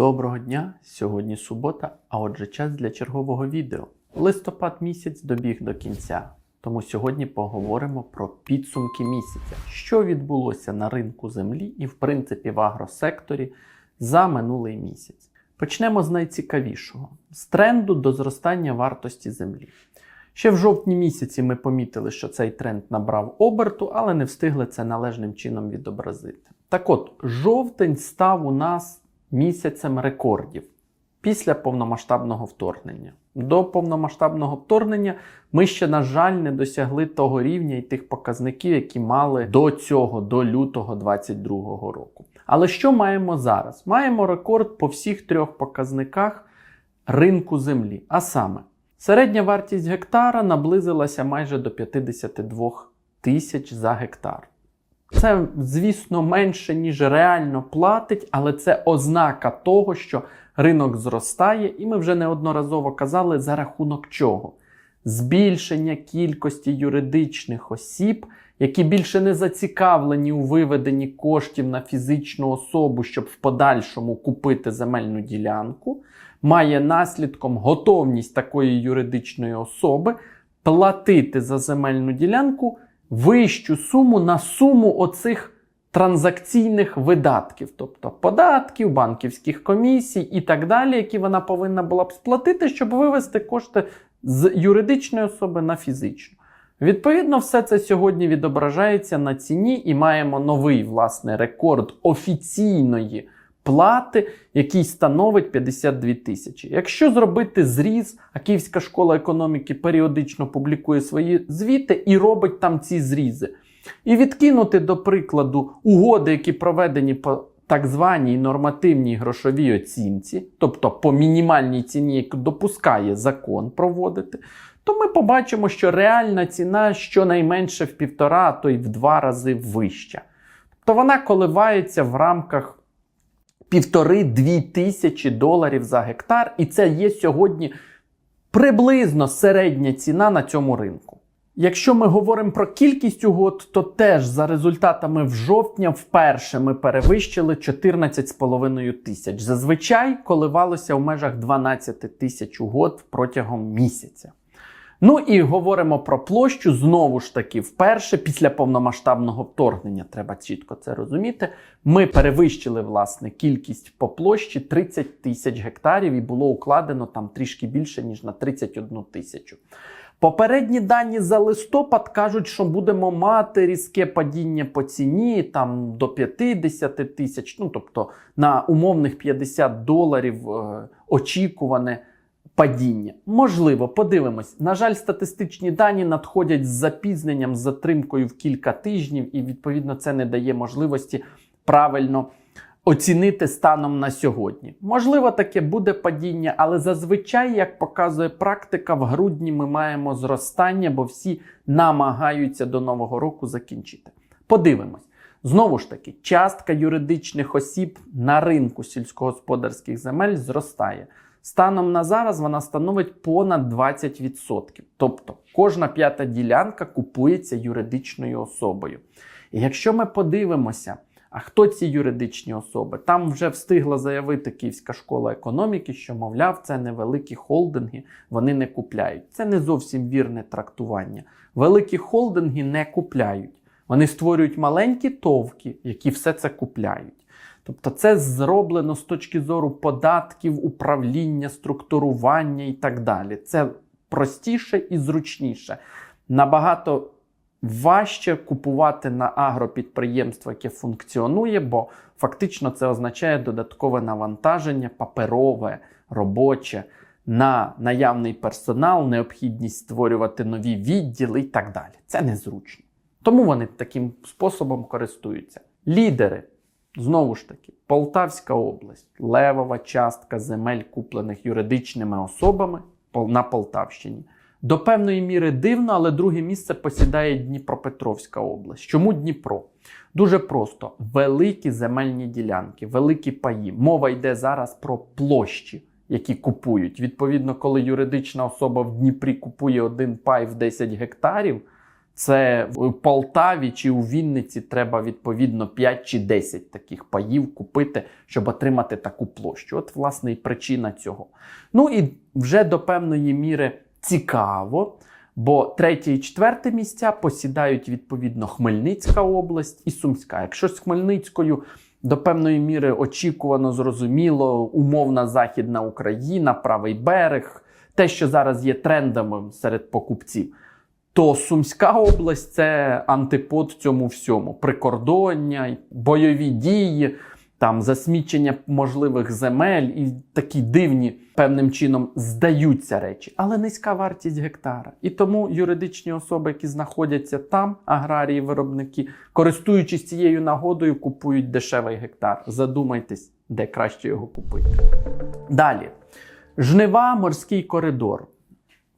Доброго дня! Сьогодні субота, а отже, час для чергового відео. Листопад місяць добіг до кінця. Тому сьогодні поговоримо про підсумки місяця, що відбулося на ринку землі і, в принципі, в агросекторі за минулий місяць. Почнемо з найцікавішого: з тренду до зростання вартості землі. Ще в жовтні місяці ми помітили, що цей тренд набрав оберту, але не встигли це належним чином відобразити. Так от, жовтень став у нас місяцем рекордів після повномасштабного вторгнення. До повномасштабного вторгнення ми ще, на жаль, не досягли того рівня і тих показників, які мали до цього, до лютого 2022 року. Але що маємо зараз? Маємо рекорд по всіх трьох показниках ринку землі. А саме, середня вартість гектара наблизилася майже до 52 тисяч за гектар. Це, звісно, менше, ніж реально платить, але це ознака того, що ринок зростає, і ми вже неодноразово казали, за рахунок чого? Збільшення кількості юридичних осіб, які більше не зацікавлені у виведенні коштів на фізичну особу, щоб в подальшому купити земельну ділянку, має наслідком готовність такої юридичної особи платити за земельну ділянку вищу суму на суму оцих транзакційних видатків, тобто податків, банківських комісій і так далі, які вона повинна була б сплатити, щоб вивести кошти з юридичної особи на фізичну. Відповідно, все це сьогодні відображається на ціні, і маємо новий власне рекорд офіційної плати, який становить 52 тисячі. Якщо зробити зріз, а Київська школа економіки періодично публікує свої звіти і робить там ці зрізи. І відкинути, до прикладу, угоди, які проведені по так званій нормативній грошовій оцінці, тобто по мінімальній ціні, яку допускає закон проводити, то ми побачимо, що реальна ціна щонайменше в півтора, а то й в два рази вища. Тобто вона коливається в рамках півтори-дві тисячі доларів за гектар, і це є сьогодні приблизно середня ціна на цьому ринку. Якщо ми говоримо про кількість угод, то теж за результатами в жовтня вперше ми перевищили 14,5 тисяч. Зазвичай коливалося в межах 12 тисяч угод протягом місяця. Ну і говоримо про площу знову ж таки, вперше після повномасштабного вторгнення, треба чітко це розуміти. Ми перевищили власне кількість по площі 30 тисяч гектарів, і було укладено там трішки більше ніж на 31 тисячу. Попередні дані за листопад кажуть, що будемо мати різке падіння по ціні там до 50 тисяч, ну тобто на умовних 50 доларів е, очікуване падіння. Можливо, подивимось. На жаль, статистичні дані надходять з запізненням, з затримкою в кілька тижнів, і відповідно це не дає можливості правильно оцінити станом на сьогодні. Можливо, таке буде падіння, але зазвичай, як показує практика, в грудні ми маємо зростання, бо всі намагаються до нового року закінчити. Подивимось. Знову ж таки, частка юридичних осіб на ринку сільськогосподарських земель зростає. Станом на зараз вона становить понад 20%. Тобто кожна п'ята ділянка купується юридичною особою. І якщо ми подивимося, а хто ці юридичні особи? Там вже встигла заявити Київська школа економіки, що, мовляв, це невеликі холдинги, вони не купляють. Це не зовсім вірне трактування. Великі холдинги не купляють. Вони створюють маленькі товки, які все це купляють. Тобто це зроблено з точки зору податків, управління, структурування і так далі. Це простіше і зручніше. Набагато важче купувати на агропідприємство, яке функціонує, бо фактично це означає додаткове навантаження, паперове, робоче. На наявний персонал, необхідність створювати нові відділи і так далі. Це незручно. Тому вони таким способом користуються. Лідери Знову ж таки, Полтавська область, левова частка земель, куплених юридичними особами на Полтавщині. До певної міри дивно, але друге місце посідає Дніпропетровська область. Чому Дніпро? Дуже просто: великі земельні ділянки, великі паї. Мова йде зараз про площі, які купують. Відповідно, коли юридична особа в Дніпрі купує один пай в 10 гектарів, Це в Полтаві чи у Вінниці треба відповідно 5 чи 10 таких паїв купити, щоб отримати таку площу. От, власне, і причина цього. Ну і вже до певної міри цікаво, бо третє і четверте місця посідають відповідно Хмельницька область і Сумська. Якщо з Хмельницькою до певної міри очікувано, зрозуміло, умовна Західна Україна, правий берег, те, що зараз є трендами серед покупців то Сумська область це антипод цьому всьому: прикордоння, бойові дії, там засмічення можливих земель і такі дивні певним чином здаються речі, але низька вартість гектара. І тому юридичні особи, які знаходяться там, аграрії, виробники, користуючись цією нагодою, купують дешевий гектар. Задумайтесь, де краще його купити. Далі. Жнива, морський коридор.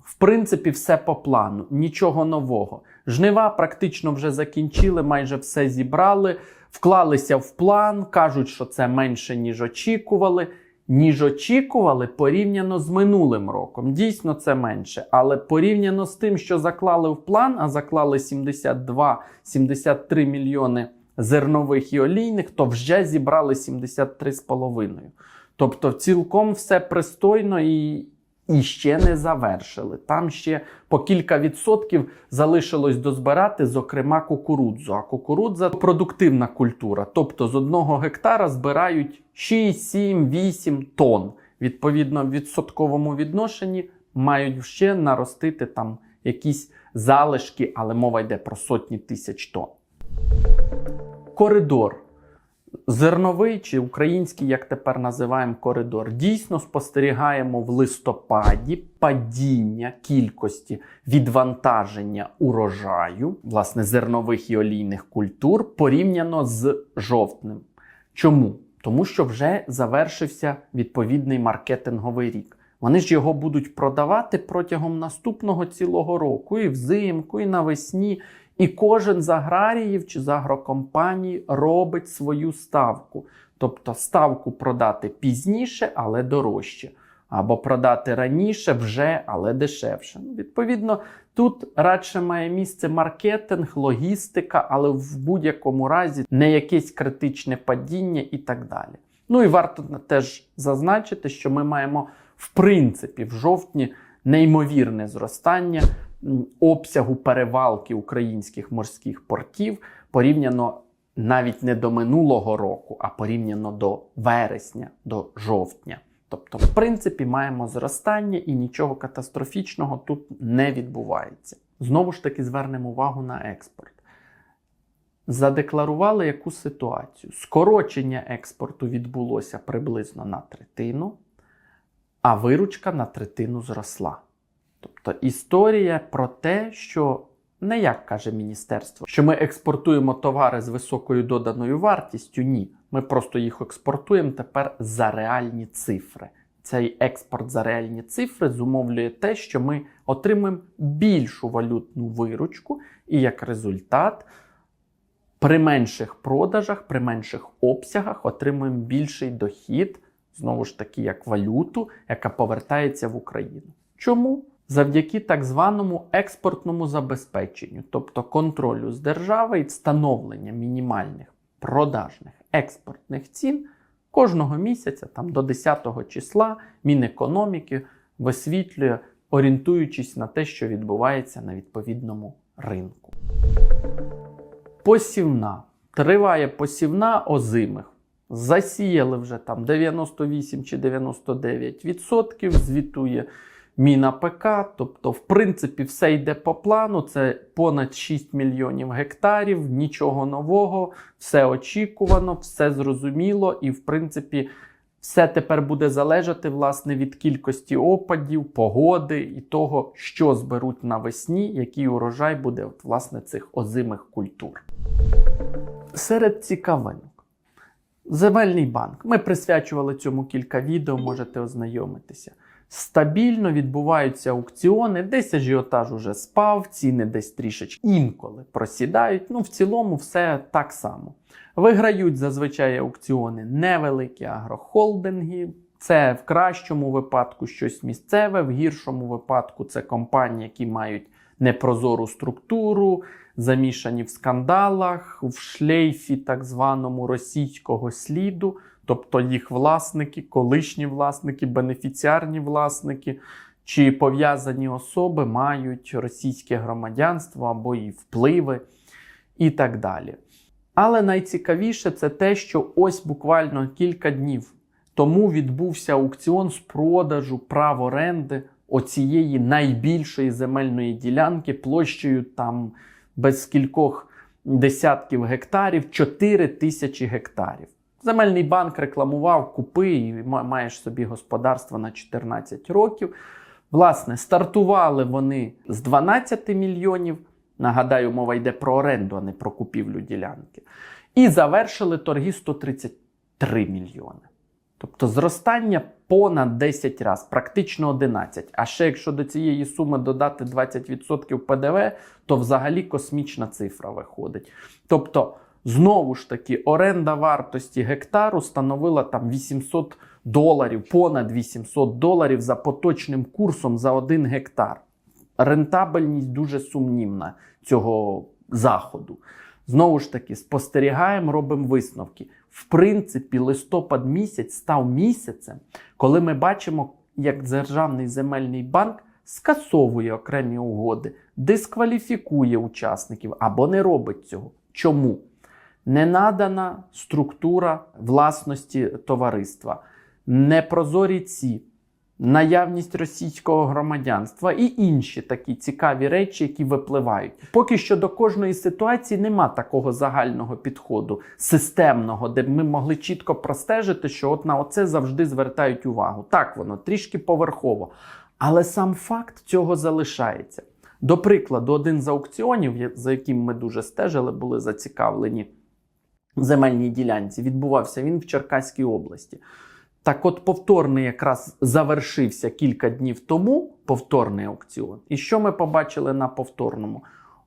В принципі, все по плану, нічого нового. Жнива практично вже закінчили, майже все зібрали, вклалися в план, кажуть, що це менше, ніж очікували. Ніж очікували порівняно з минулим роком. Дійсно, це менше. Але порівняно з тим, що заклали в план, а заклали 72-73 мільйони зернових і олійних, то вже зібрали 73,5. Тобто, цілком все пристойно і, і ще не завершили. Там ще по кілька відсотків залишилось дозбирати, зокрема, кукурудзу. А кукурудза продуктивна культура. Тобто з одного гектара збирають 6, 7, 8 тонн. Відповідно, в відсотковому відношенні мають ще наростити там якісь залишки, але мова йде про сотні тисяч тонн. Коридор зерновий чи український, як тепер називаємо коридор, дійсно спостерігаємо в листопаді падіння кількості відвантаження урожаю, власне, зернових і олійних культур порівняно з жовтнем. Чому? Тому що вже завершився відповідний маркетинговий рік. Вони ж його будуть продавати протягом наступного цілого року, і взимку, і навесні. І кожен з аграріїв чи з агрокомпаній робить свою ставку. Тобто ставку продати пізніше, але дорожче. Або продати раніше вже, але дешевше. Ну, Відповідно, тут радше має місце маркетинг, логістика, але в будь-якому разі не якесь критичне падіння і так далі. Ну і варто теж зазначити, що ми маємо в принципі в жовтні неймовірне зростання обсягу перевалки українських морських портів порівняно навіть не до минулого року, а порівняно до вересня, до жовтня. Тобто, в принципі, маємо зростання і нічого катастрофічного тут не відбувається. Знову ж таки, звернемо увагу на експорт. Задекларували яку ситуацію? Скорочення експорту відбулося приблизно на третину, а виручка на третину зросла. Тобто історія про те, що не як каже міністерство, що ми експортуємо товари з високою доданою вартістю. Ні, ми просто їх експортуємо тепер за реальні цифри. Цей експорт за реальні цифри зумовлює те, що ми отримуємо більшу валютну виручку, і як результат при менших продажах, при менших обсягах отримуємо більший дохід, знову ж таки, як валюту, яка повертається в Україну. Чому? Завдяки так званому експортному забезпеченню, тобто контролю з держави і встановлення мінімальних продажних експортних цін кожного місяця, там до 10 числа, Мінекономіки висвітлює, орієнтуючись на те, що відбувається на відповідному ринку. Посівна. Триває посівна озимих. Засіяли вже там 98 чи 99%, звітує міна ПК. Тобто, в принципі, все йде по плану. Це понад 6 мільйонів гектарів, нічого нового, все очікувано, все зрозуміло, і, в принципі, все тепер буде залежати власне від кількості опадів, погоди і того, що зберуть навесні, який урожай буде от, власне цих озимих культур. Серед цікавинок. Земельний банк. Ми присвячували цьому кілька відео, можете ознайомитися. Стабільно відбуваються аукціони, десь ажіотаж уже спав, ціни десь трішечки інколи просідають. Ну, в цілому, все так само. Виграють зазвичай аукціони невеликі агрохолдинги. Це в кращому випадку щось місцеве, в гіршому випадку це компанії, які мають непрозору структуру, замішані в скандалах, в шлейфі так званому російського сліду, тобто їх власники, колишні власники, бенефіціарні власники чи пов'язані особи мають російське громадянство або і впливи, і так далі. Але найцікавіше це те, що ось буквально кілька днів тому відбувся аукціон з продажу прав оренди оцієї найбільшої земельної ділянки площею там без кількох десятків гектарів 4 тисячі гектарів. Земельний банк рекламував, купи і маєш собі господарство на 14 років. Власне, стартували вони з 12 мільйонів. Нагадаю, мова йде про оренду, а не про купівлю ділянки. І завершили торги 133 мільйони. Тобто зростання понад 10 разів, практично 11. А ще якщо до цієї суми додати 20% ПДВ, то взагалі космічна цифра виходить. Тобто, знову ж таки, оренда вартості гектару становила там 800 доларів, понад 800 доларів за поточним курсом за один гектар. Рентабельність дуже сумнівна цього заходу. Знову ж таки, спостерігаємо, робимо висновки. В принципі, листопад місяць став місяцем, коли ми бачимо, як Державний земельний банк скасовує окремі угоди, дискваліфікує учасників або не робить цього. Чому? Не надана структура власності товариства, непрозорі ці, наявність російського громадянства і інші такі цікаві речі, які випливають. Поки що до кожної ситуації нема такого загального підходу, системного, де б ми могли чітко простежити, що от на оце завжди звертають увагу. Так воно трішки поверхово. Але сам факт цього залишається. До прикладу, один з аукціонів, за яким ми дуже стежили, були зацікавлені земельній ділянці, відбувався він в Черкаській області. Так от повторний якраз завершився кілька днів тому, повторний аукціон. І що ми побачили на повторному?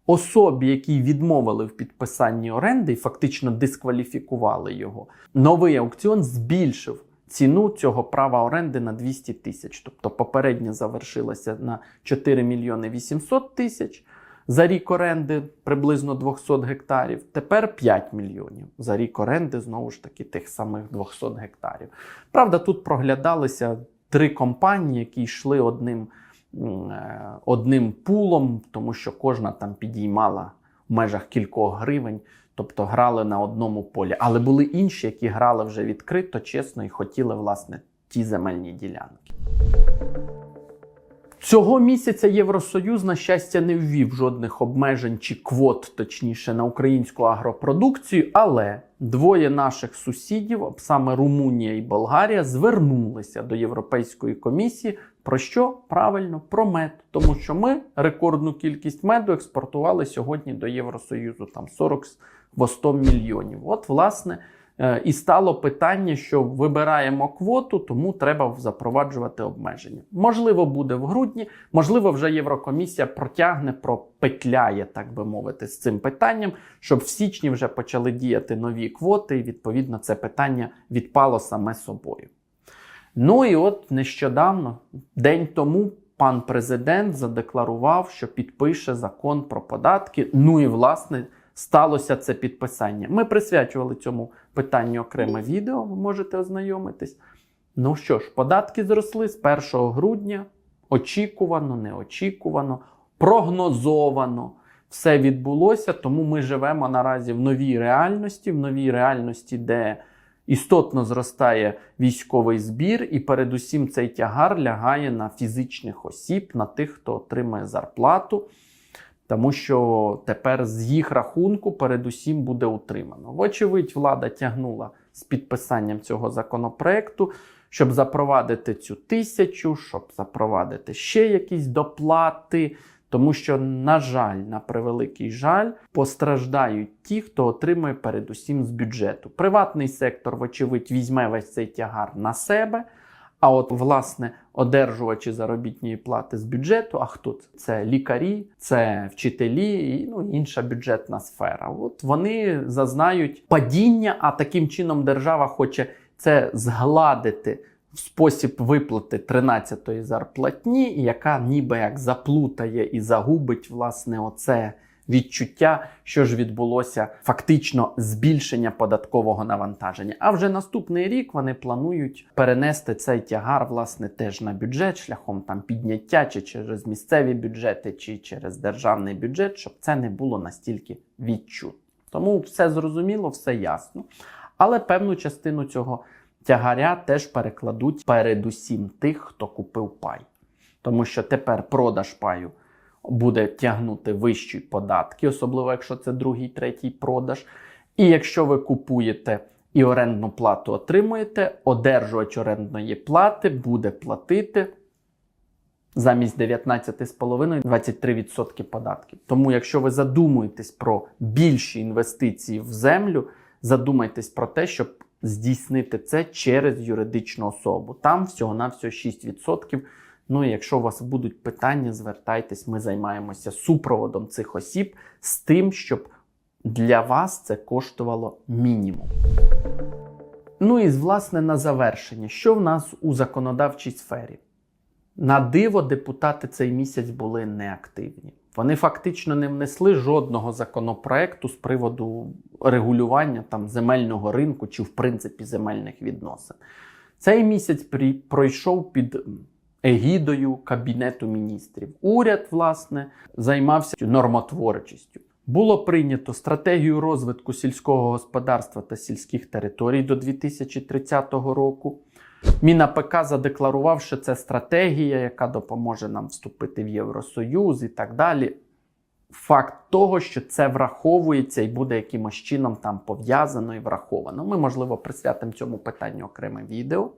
Особі, які відмовили в підписанні оренди і фактично дискваліфікували його, новий аукціон збільшив ціну цього права оренди на 200 тисяч. Тобто попереднє завершилося на 4 мільйони 800 тисяч за рік оренди приблизно 200 гектарів. Тепер 5 мільйонів за рік оренди, знову ж таки, тих самих 200 гектарів. Правда, тут проглядалися три компанії, які йшли одним, е, одним пулом, тому що кожна там підіймала в межах кількох гривень. Тобто грали на одному полі. Але були інші, які грали вже відкрито, чесно і хотіли, власне, ті земельні ділянки. Цього місяця Євросоюз, на щастя, не ввів жодних обмежень чи квот, точніше, на українську агропродукцію, але двоє наших сусідів, саме Румунія і Болгарія, звернулися до Європейської комісії. Про що правильно про мед, тому що ми рекордну кількість меду експортували сьогодні до Євросоюзу, там 40 в 100 мільйонів. От, власне, і стало питання, що вибираємо квоту, тому треба запроваджувати обмеження. Можливо, буде в грудні, можливо, вже Єврокомісія протягне, пропетляє, так би мовити, з цим питанням, щоб в січні вже почали діяти нові квоти, і відповідно це питання відпало саме собою. Ну і от нещодавно, день тому, пан президент задекларував, що підпише закон про податки. Ну і власне сталося це підписання. Ми присвячували цьому питанню окреме відео, ви можете ознайомитись. Ну що ж, податки зросли з 1 грудня. Очікувано, неочікувано, прогнозовано. Все відбулося, тому ми живемо наразі в новій реальності, в новій реальності, де істотно зростає військовий збір, і передусім цей тягар лягає на фізичних осіб, на тих, хто отримує зарплату, тому що тепер з їх рахунку передусім буде утримано. Вочевидь, влада тягнула з підписанням цього законопроекту, щоб запровадити цю тисячу, щоб запровадити ще якісь доплати. Тому що, на жаль, на превеликий жаль, постраждають ті, хто отримує передусім з бюджету. Приватний сектор, вочевидь, візьме весь цей тягар на себе. А от, власне, одержувачі заробітної плати з бюджету, а хто це? Це лікарі, це вчителі і ну, інша бюджетна сфера. От вони зазнають падіння, а таким чином держава хоче це згладити в спосіб виплати 13-ї зарплатні, яка ніби як заплутає і загубить власне оце відчуття, що ж відбулося фактично збільшення податкового навантаження. А вже наступний рік вони планують перенести цей тягар власне теж на бюджет шляхом там підняття чи через місцеві бюджети, чи через державний бюджет, щоб це не було настільки відчутно. Тому все зрозуміло, все ясно. Але певну частину цього тягаря теж перекладуть передусім тих, хто купив пай. Тому що тепер продаж паю буде тягнути вищі податки, особливо якщо це другий, третій продаж. І якщо ви купуєте і орендну плату отримуєте, одержувач орендної плати буде платити замість 19,5 23% податків. Тому, якщо ви задумуєтесь про більші інвестиції в землю, задумайтесь про те, щоб здійснити це через юридичну особу. Там всього-навсього 6%. Ну і якщо у вас будуть питання, звертайтесь, ми займаємося супроводом цих осіб з тим, щоб для вас це коштувало мінімум. Ну і власне на завершення, що в нас у законодавчій сфері? На диво, депутати цей місяць були неактивні. Вони фактично не внесли жодного законопроекту з приводу регулювання там земельного ринку чи, в принципі, земельних відносин. Цей місяць пройшов під егідою Кабінету міністрів. Уряд, власне, займався нормотворчістю. Було прийнято стратегію розвитку сільського господарства та сільських територій до 2030 року. МінАПК задекларував, що це стратегія, яка допоможе нам вступити в Євросоюз і так далі. Факт того, що це враховується і буде якимось чином там пов'язано і враховано. Ми, можливо, присвятимо цьому питанню окреме відео.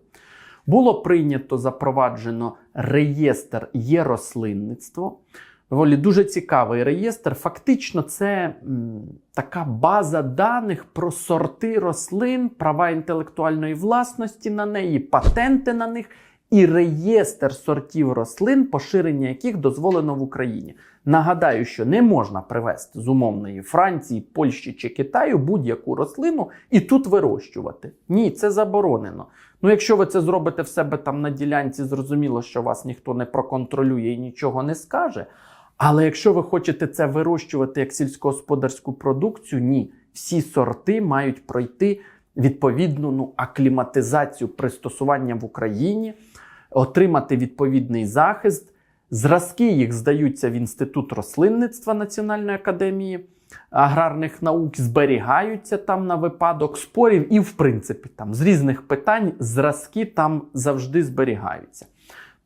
Було прийнято запроваджено реєстр є рослинництво. Доволі дуже цікавий реєстр. Фактично, це м, така база даних про сорти рослин, права інтелектуальної власності на неї, патенти на них і реєстр сортів рослин, поширення яких дозволено в Україні. Нагадаю, що не можна привезти з умовної Франції, Польщі чи Китаю будь-яку рослину і тут вирощувати. Ні, це заборонено. Ну, якщо ви це зробите в себе там на ділянці, зрозуміло, що вас ніхто не проконтролює і нічого не скаже. Але якщо ви хочете це вирощувати як сільськогосподарську продукцію, ні, всі сорти мають пройти відповідну ну, акліматизацію пристосування в Україні, отримати відповідний захист. Зразки їх здаються в Інститут рослинництва Національної академії аграрних наук, зберігаються там на випадок спорів, і, в принципі, там з різних питань зразки там завжди зберігаються.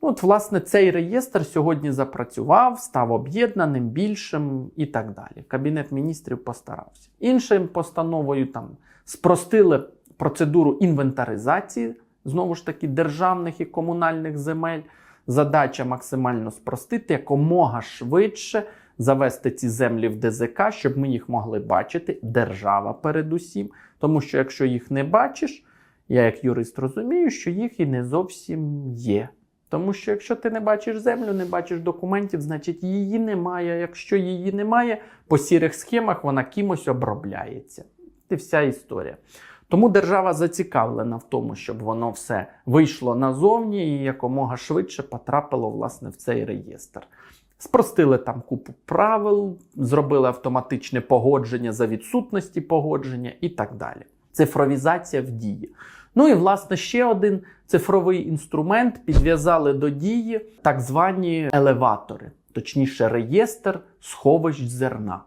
Ну, От, власне, цей реєстр сьогодні запрацював, став об'єднаним, більшим і так далі. Кабінет міністрів постарався. Іншим постановою там спростили процедуру інвентаризації, знову ж таки, державних і комунальних земель. Задача максимально спростити, якомога швидше завести ці землі в ДЗК, щоб ми їх могли бачити. Держава передусім. Тому що якщо їх не бачиш, я як юрист розумію, що їх і не зовсім є. Тому що якщо ти не бачиш землю, не бачиш документів, значить її немає. Якщо її немає, по сірих схемах вона кимось обробляється. Це вся історія. Тому держава зацікавлена в тому, щоб воно все вийшло назовні і якомога швидше потрапило власне в цей реєстр. Спростили там купу правил, зробили автоматичне погодження за відсутності погодження і так далі. Цифровізація в дії. Ну і власне ще один цифровий інструмент підв'язали до дії так звані елеватори, точніше, реєстр сховищ зерна.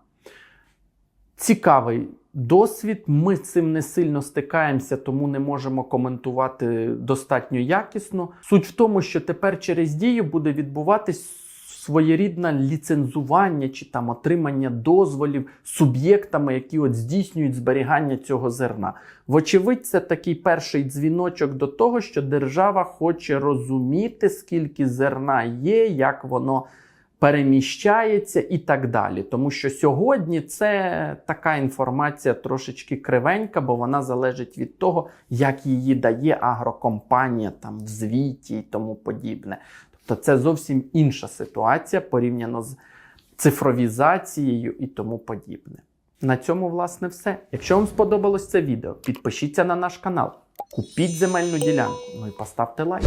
Цікавий досвід. Ми з цим не сильно стикаємося, тому не можемо коментувати достатньо якісно. Суть в тому, що тепер через дію буде відбуватись своєрідне ліцензування чи там отримання дозволів суб'єктами, які от здійснюють зберігання цього зерна. Вочевидь, це такий перший дзвіночок до того, що держава хоче розуміти, скільки зерна є, як воно переміщається і так далі. Тому що сьогодні це така інформація трошечки кривенька, бо вона залежить від того, як її дає агрокомпанія там в звіті і тому подібне. Тобто це зовсім інша ситуація порівняно з цифровізацією і тому подібне. На цьому, власне, все. Якщо вам сподобалось це відео, підпишіться на наш канал, Купіть земельну ділянку, ну і поставте лайк.